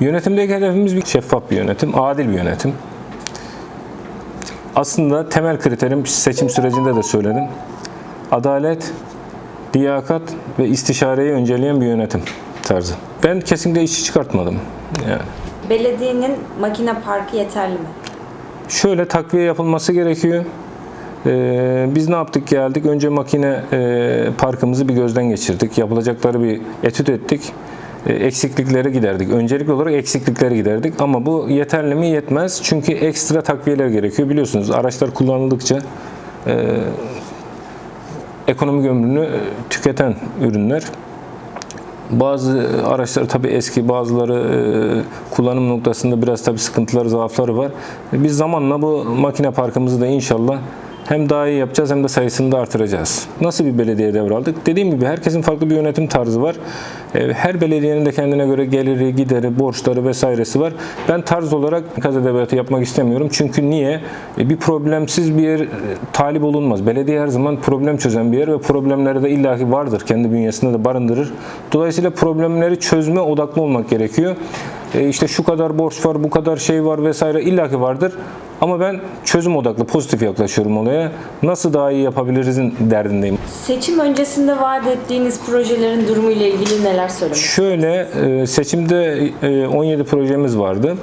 Yönetimdeki hedefimiz bir şeffaf bir yönetim, adil bir yönetim. Aslında temel kriterim seçim sürecinde de söyledim. Adalet, liyakat ve istişareyi önceleyen bir yönetim tarzı. Ben kesinlikle işçi çıkartmadım. Yani Belediyenin makine parkı yeterli mi? şöyle takviye yapılması gerekiyor. Ee, biz ne yaptık geldik? Önce makine e, parkımızı bir gözden geçirdik. Yapılacakları bir etüt ettik. E, eksiklikleri giderdik. Öncelikli olarak eksiklikleri giderdik. Ama bu yeterli mi? Yetmez. Çünkü ekstra takviyeler gerekiyor. Biliyorsunuz araçlar kullanıldıkça e, ekonomik ömrünü tüketen ürünler. Bazı araçlar tabii eski, bazıları e, kullanım noktasında biraz tabii sıkıntıları, zaafları var. E, Biz zamanla bu makine parkımızı da inşallah hem daha iyi yapacağız hem de sayısını da artıracağız. Nasıl bir belediye devraldık? Dediğim gibi herkesin farklı bir yönetim tarzı var. E, Her belediyenin de kendine göre geliri, gideri, borçları vesairesi var. Ben tarz olarak kaz edebiyatı yapmak istemiyorum. Çünkü niye? E, Bir problemsiz bir yer e, talip olunmaz. Belediye her zaman problem çözen bir yer ve problemleri de illaki vardır. Kendi bünyesinde de barındırır. Dolayısıyla problemleri çözme odaklı olmak gerekiyor. E, işte şu kadar borç var, bu kadar şey var vesaire illaki vardır. Ama ben çözüm odaklı, pozitif yaklaşıyorum olaya. Nasıl daha iyi yapabilirizin derdindeyim. Seçim öncesinde vaat ettiğiniz projelerin durumu ile ilgili neler söylemek Şöyle e, seçimde e, 17 projemiz vardı.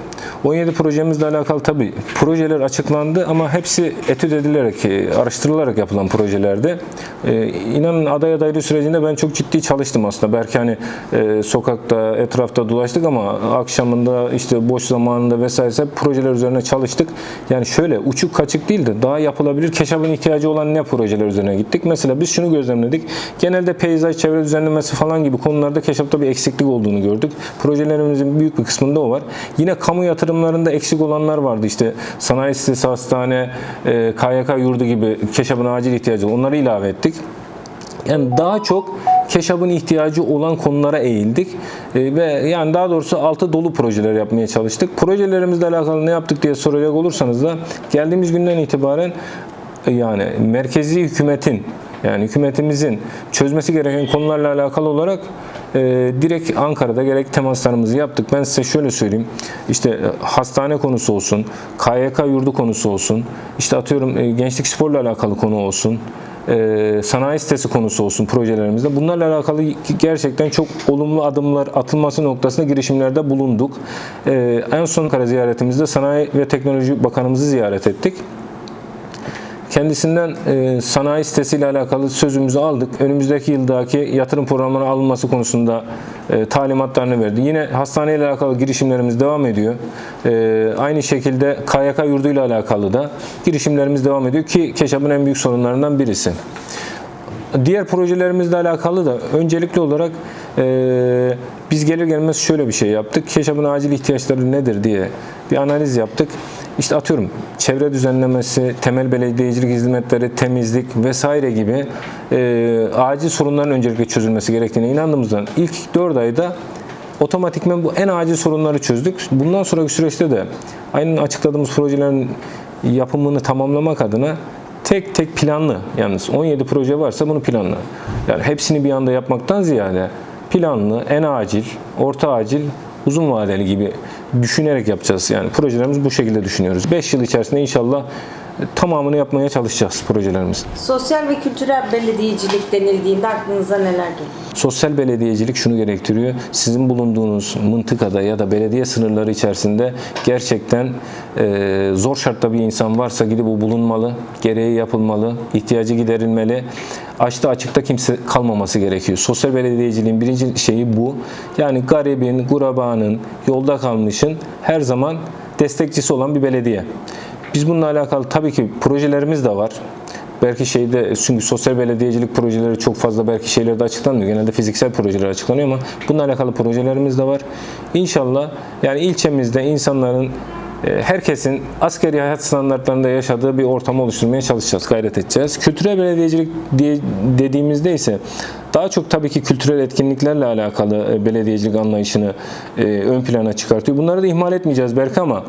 17 projemizle alakalı tabii projeler açıklandı ama hepsi etüt edilerek, e, araştırılarak yapılan projelerde. E, İnanın aday adaylığı sürecinde ben çok ciddi çalıştım aslında. Belki hani e, sokakta, etrafta dolaştık ama akşamında işte boş zamanında vesaire projeler üzerine çalıştık. Yani şöyle uçuk kaçık değil de daha yapılabilir keşafın ihtiyacı olan ne projeler üzerine gittik. Mesela biz şunu gözlemledik. Genelde peyzaj, çevre düzenlemesi falan gibi konularda keşafta bir eksiklik olduğunu gördük. Projelerimizin büyük bir kısmında o var. Yine kamu yatırımlarında eksik olanlar vardı. İşte sanayi sitesi, hastane, e, KYK yurdu gibi keşafın acil ihtiyacı onları ilave ettik. Yani daha çok keşabın ihtiyacı olan konulara eğildik E, ve yani daha doğrusu altı dolu projeler yapmaya çalıştık. Projelerimizle alakalı ne yaptık diye soracak olursanız da geldiğimiz günden itibaren e, yani merkezi hükümetin yani hükümetimizin çözmesi gereken konularla alakalı olarak e, direkt Ankara'da gerek temaslarımızı yaptık. Ben size şöyle söyleyeyim. İşte e, hastane konusu olsun, KYK yurdu konusu olsun, işte atıyorum e, gençlik sporla alakalı konu olsun, e, sanayi sitesi konusu olsun projelerimizde. Bunlarla alakalı gerçekten çok olumlu adımlar atılması noktasında girişimlerde bulunduk. E, en son Ankara ziyaretimizde Sanayi ve Teknoloji Bakanımızı ziyaret ettik. Kendisinden e, sanayi sitesiyle alakalı sözümüzü aldık. Önümüzdeki yıldaki yatırım programına alınması konusunda e, talimatlarını verdi. Yine hastaneyle alakalı girişimlerimiz devam ediyor. E, aynı şekilde KYK yurduyla alakalı da girişimlerimiz devam ediyor ki Keşap'ın en büyük sorunlarından birisi. Diğer projelerimizle alakalı da öncelikli olarak e, biz gelir gelmez şöyle bir şey yaptık. Keşap'ın acil ihtiyaçları nedir diye bir analiz yaptık. İşte atıyorum çevre düzenlemesi, temel belediyecilik hizmetleri, temizlik vesaire gibi e, acil sorunların öncelikle çözülmesi gerektiğine inandığımızdan ilk 4 ayda otomatikmen bu en acil sorunları çözdük. Bundan sonraki süreçte de aynen açıkladığımız projelerin yapımını tamamlamak adına tek tek planlı yalnız 17 proje varsa bunu planlı. Yani hepsini bir anda yapmaktan ziyade planlı, en acil, orta acil, uzun vadeli gibi düşünerek yapacağız. Yani projelerimiz bu şekilde düşünüyoruz. 5 yıl içerisinde inşallah tamamını yapmaya çalışacağız projelerimiz. Sosyal ve kültürel belediyecilik denildiğinde aklınıza neler geliyor? Sosyal belediyecilik şunu gerektiriyor. Sizin bulunduğunuz mıntıkada ya da belediye sınırları içerisinde gerçekten e, zor şartta bir insan varsa gidip o bulunmalı, gereği yapılmalı, ihtiyacı giderilmeli. Açta açıkta kimse kalmaması gerekiyor. Sosyal belediyeciliğin birinci şeyi bu. Yani garibin, gurabanın, yolda kalmışın her zaman destekçisi olan bir belediye. Biz bununla alakalı tabii ki projelerimiz de var. Belki şeyde çünkü sosyal belediyecilik projeleri çok fazla belki şeylerde açıklanmıyor. Genelde fiziksel projeler açıklanıyor ama bununla alakalı projelerimiz de var. İnşallah yani ilçemizde insanların herkesin askeri hayat standartlarında yaşadığı bir ortamı oluşturmaya çalışacağız, gayret edeceğiz. Kültürel belediyecilik diye dediğimizde ise daha çok tabii ki kültürel etkinliklerle alakalı e, belediyecilik anlayışını e, ön plana çıkartıyor. Bunları da ihmal etmeyeceğiz belki ama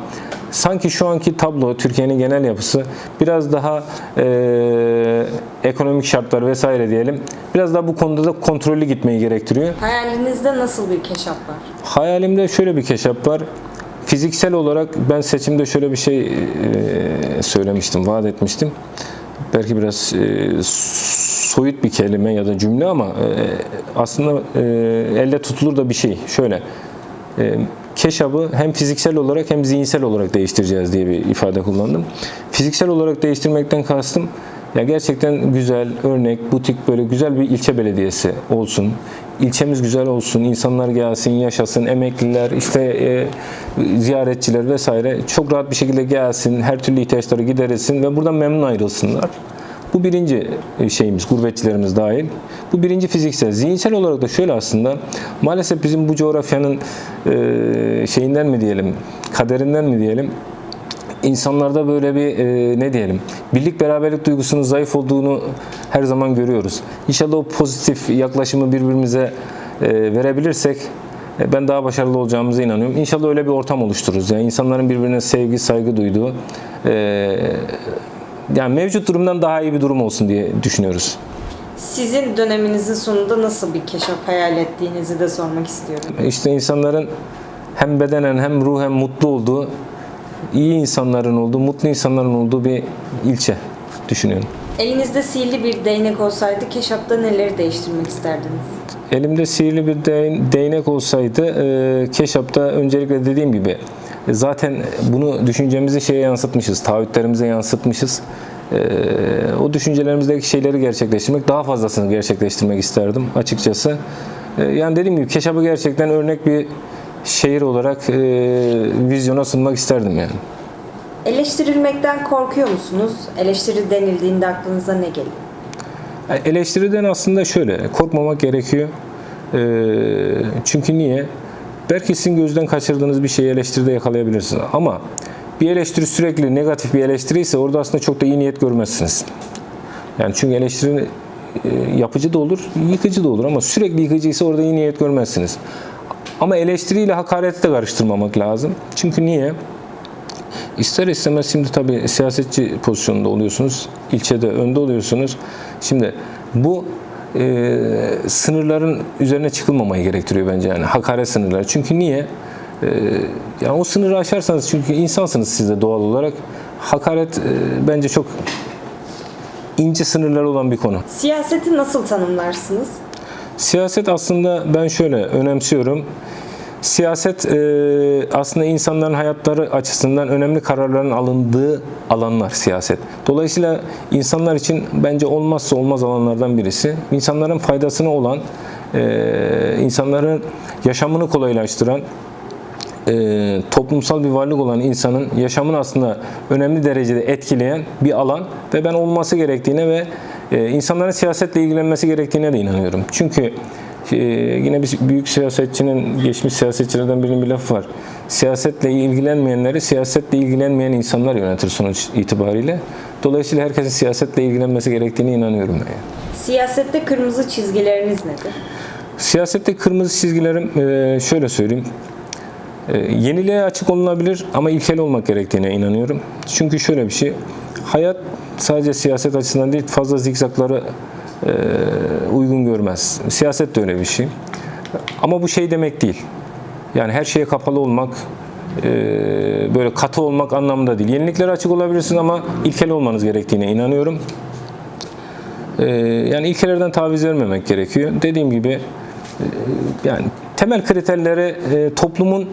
sanki şu anki tablo, Türkiye'nin genel yapısı biraz daha e, ekonomik şartlar vesaire diyelim. Biraz daha bu konuda da kontrollü gitmeyi gerektiriyor. Hayalinizde nasıl bir keşap var? Hayalimde şöyle bir keşap var. Fiziksel olarak ben seçimde şöyle bir şey e, söylemiştim, vaat etmiştim. Belki biraz e, soyut bir kelime ya da cümle ama e, aslında e, elde tutulur da bir şey. Şöyle, keşabı hem fiziksel olarak hem zihinsel olarak değiştireceğiz diye bir ifade kullandım. Fiziksel olarak değiştirmekten kastım ya gerçekten güzel, örnek, butik böyle güzel bir ilçe belediyesi olsun. İlçemiz güzel olsun, insanlar gelsin, yaşasın, emekliler, işte e, ziyaretçiler vesaire çok rahat bir şekilde gelsin, her türlü ihtiyaçları giderilsin ve buradan memnun ayrılsınlar. Bu birinci e, şeyimiz, gurbetçilerimiz dahil. Bu birinci fiziksel. Zihinsel olarak da şöyle aslında, maalesef bizim bu coğrafyanın e, şeyinden mi diyelim, kaderinden mi diyelim, insanlarda böyle bir e, ne diyelim birlik beraberlik duygusunun zayıf olduğunu her zaman görüyoruz. İnşallah o pozitif yaklaşımı birbirimize e, verebilirsek e, ben daha başarılı olacağımıza inanıyorum. İnşallah öyle bir ortam oluştururuz. Yani insanların birbirine sevgi, saygı duyduğu e, yani mevcut durumdan daha iyi bir durum olsun diye düşünüyoruz. Sizin döneminizin sonunda nasıl bir keşap hayal ettiğinizi de sormak istiyorum. İşte insanların hem bedenen hem ruhen mutlu olduğu, iyi insanların olduğu, mutlu insanların olduğu bir ilçe düşünüyorum. Elinizde sihirli bir değnek olsaydı keşapta neleri değiştirmek isterdiniz? Elimde sihirli bir değ- değnek olsaydı e, Keşap'ta öncelikle dediğim gibi e, zaten bunu düşüncemizi şeye yansıtmışız, taahhütlerimize yansıtmışız. E, o düşüncelerimizdeki şeyleri gerçekleştirmek, daha fazlasını gerçekleştirmek isterdim açıkçası. Yani dediğim gibi Keşap'ı gerçekten örnek bir şehir olarak e, vizyona sunmak isterdim yani. Eleştirilmekten korkuyor musunuz? Eleştiri denildiğinde aklınıza ne geliyor? Yani Eleştiriden aslında şöyle, korkmamak gerekiyor. Ee, çünkü niye? Belki sizin gözden kaçırdığınız bir şeyi eleştiride yakalayabilirsiniz. Ama bir eleştiri sürekli negatif bir eleştiri ise orada aslında çok da iyi niyet görmezsiniz. Yani çünkü eleştiri e, yapıcı da olur, yıkıcı da olur ama sürekli yıkıcı ise orada iyi niyet görmezsiniz. Ama eleştiriyle hakareti de karıştırmamak lazım. Çünkü niye? İster istemez şimdi tabii siyasetçi pozisyonunda oluyorsunuz. ilçede önde oluyorsunuz. Şimdi bu e, sınırların üzerine çıkılmamayı gerektiriyor bence yani hakaret sınırları. Çünkü niye? E, yani o sınırı aşarsanız çünkü insansınız siz de doğal olarak. Hakaret e, bence çok ince sınırları olan bir konu. Siyaseti nasıl tanımlarsınız? Siyaset aslında ben şöyle önemsiyorum. Siyaset e, aslında insanların hayatları açısından önemli kararların alındığı alanlar siyaset. Dolayısıyla insanlar için bence olmazsa olmaz alanlardan birisi. İnsanların faydasına olan, e, insanların yaşamını kolaylaştıran, e, toplumsal bir varlık olan insanın yaşamını aslında önemli derecede etkileyen bir alan ve ben olması gerektiğine ve e, insanların siyasetle ilgilenmesi gerektiğine de inanıyorum. Çünkü e, yine bir büyük siyasetçinin, geçmiş siyasetçilerden birinin bir lafı var. Siyasetle ilgilenmeyenleri siyasetle ilgilenmeyen insanlar yönetir sonuç itibariyle. Dolayısıyla herkesin siyasetle ilgilenmesi gerektiğine inanıyorum yani. Siyasette kırmızı çizgileriniz nedir? Siyasette kırmızı çizgilerim e, şöyle söyleyeyim. E, Yeniliğe açık olunabilir ama ilkel olmak gerektiğine inanıyorum. Çünkü şöyle bir şey. Hayat sadece siyaset açısından değil fazla zikzakları e, uygun görmez. Siyaset de öyle bir şey. Ama bu şey demek değil. Yani her şeye kapalı olmak, e, böyle katı olmak anlamında değil. Yeniliklere açık olabilirsiniz ama ilkel olmanız gerektiğine inanıyorum. Ee, yani ilkelerden taviz vermemek gerekiyor. Dediğim gibi e, yani temel kriterleri e, toplumun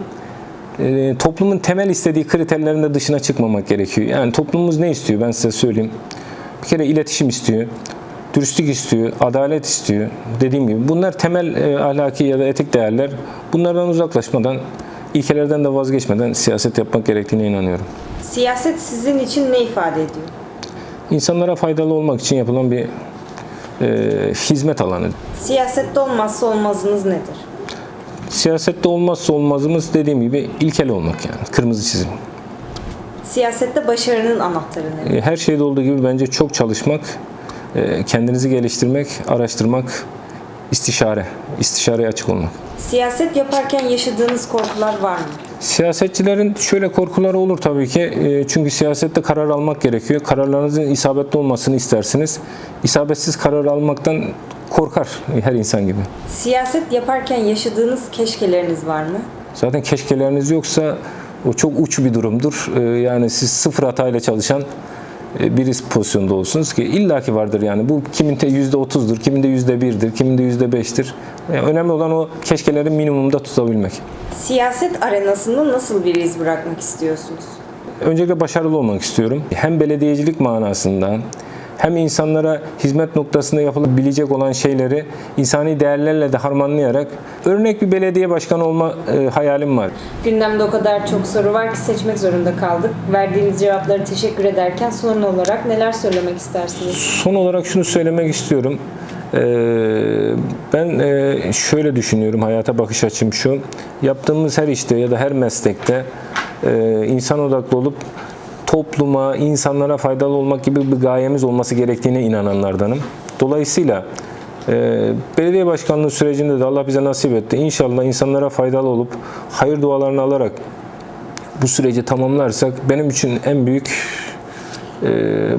e, toplumun temel istediği kriterlerin de dışına çıkmamak gerekiyor. Yani toplumumuz ne istiyor ben size söyleyeyim. Bir kere iletişim istiyor, dürüstlük istiyor, adalet istiyor. Dediğim gibi bunlar temel e, ahlaki ya da etik değerler. Bunlardan uzaklaşmadan, ilkelerden de vazgeçmeden siyaset yapmak gerektiğine inanıyorum. Siyaset sizin için ne ifade ediyor? İnsanlara faydalı olmak için yapılan bir e, hizmet alanı. Siyasette olmazsa olmazınız nedir? Siyasette olmazsa olmazımız dediğim gibi ilkel olmak yani. Kırmızı çizim. Siyasette başarının anahtarı nedir? E, Her şeyde olduğu gibi bence çok çalışmak, e, kendinizi geliştirmek, araştırmak, istişare, istişareye açık olmak. Siyaset yaparken yaşadığınız korkular var mı? Siyasetçilerin şöyle korkuları olur tabii ki. E, Çünkü siyasette karar almak gerekiyor. Kararlarınızın isabetli olmasını istersiniz. İsabetsiz karar almaktan korkar her insan gibi. Siyaset yaparken yaşadığınız keşkeleriniz var mı? Zaten keşkeleriniz yoksa o çok uç bir durumdur. Ee, Yani siz sıfır hatayla çalışan e, bir pozisyonda olsunuz ki illaki vardır yani. Bu kiminde yüzde otuzdur, kiminde yüzde birdir, kiminde yüzde beştir. Yani önemli olan o keşkeleri minimumda tutabilmek. Siyaset arenasında nasıl bir iz bırakmak istiyorsunuz? Öncelikle başarılı olmak istiyorum. Hem belediyecilik manasında hem insanlara hizmet noktasında yapılabilecek olan şeyleri insani değerlerle de harmanlayarak örnek bir belediye başkanı olma e, hayalim var. Gündemde o kadar çok soru var ki seçmek zorunda kaldık. Verdiğiniz cevapları teşekkür ederken son olarak neler söylemek istersiniz? Son olarak şunu söylemek istiyorum. Ee, Ben e, şöyle düşünüyorum, hayata bakış açım şu. Yaptığımız her işte ya da her meslekte e, insan odaklı olup topluma, insanlara faydalı olmak gibi bir gayemiz olması gerektiğine inananlardanım. Dolayısıyla e, belediye başkanlığı sürecinde de Allah bize nasip etti. İnşallah insanlara faydalı olup hayır dualarını alarak bu süreci tamamlarsak benim için en büyük e,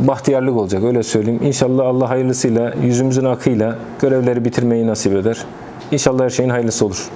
bahtiyarlık olacak öyle söyleyeyim. İnşallah Allah hayırlısıyla yüzümüzün akıyla görevleri bitirmeyi nasip eder. İnşallah her şeyin hayırlısı olur.